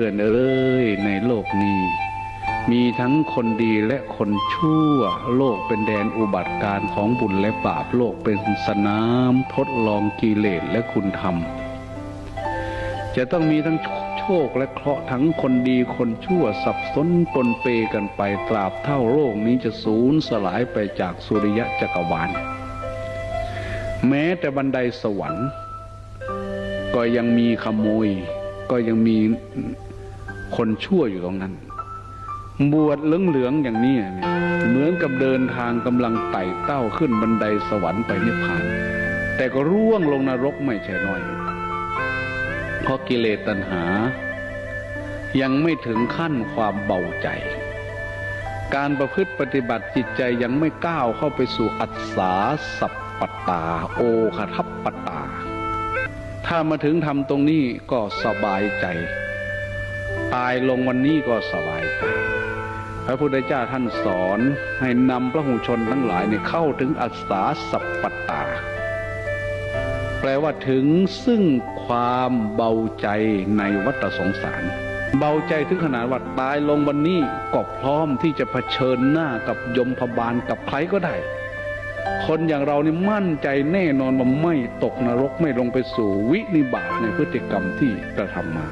พื่อนเอ้ยในโลกนี้ มีทั้งคนดีและคนชั่ว โลกเป็นแดนอุบัติการของบุญและบาปโลกเป็นสนามทดลองกิเลสและคุณธรรม จะต้องมีทั้งโชคและเคราะห์ทั้งคนดีคนชั่วสับสนปนเปกันไปตราบเท่าโลกนี้จะสูญสลายไปจากสุริยะจักรวาลแม้แต่บันไดสวรรค์ ก็ยังมีขโมย ก็ยังมีคนชั่วอยู่ตรงนั้น บวชเหลืองๆอย่างนี้เหมือนกับเดินทางกำลังไต่เต้าขึ้นบันไดสวรรค์ไปนิพพาน แต่ก็ร่วงลงนรกไม่ใช่น้อยเพราะกิเลสตัณหา ยังไม่ถึงขั้นความเบาใจ การประพฤติปฏิบัติจิตใจยังไม่ก้าวเข้าไปสู่อัศสาสัพปตา โอคทัปปตา ถ้ามาถึงทำตรงนี้ก็สบายใจ ตายลงวันนี้ก็สบายใจ พระพุทธเจ้าท่านสอนให้นำพระหูชนทั้งหลายเนี่ยเข้าถึงอัศสาสัพปตา แปลว่าถึงซึ่งความเบาใจในวัฏสงสาร เบาใจถึงขนาดว่าตายลงวันนี้ก็พร้อมที่จะเผชิญหน้ากับยมพบาลกับใครก็ได้ คนอย่างเรานี่มั่นใจแน่นอนว่าไม่ตกนรกไม่ลงไปสู่วินิบาตในพฤติกรรมที่กระทำมา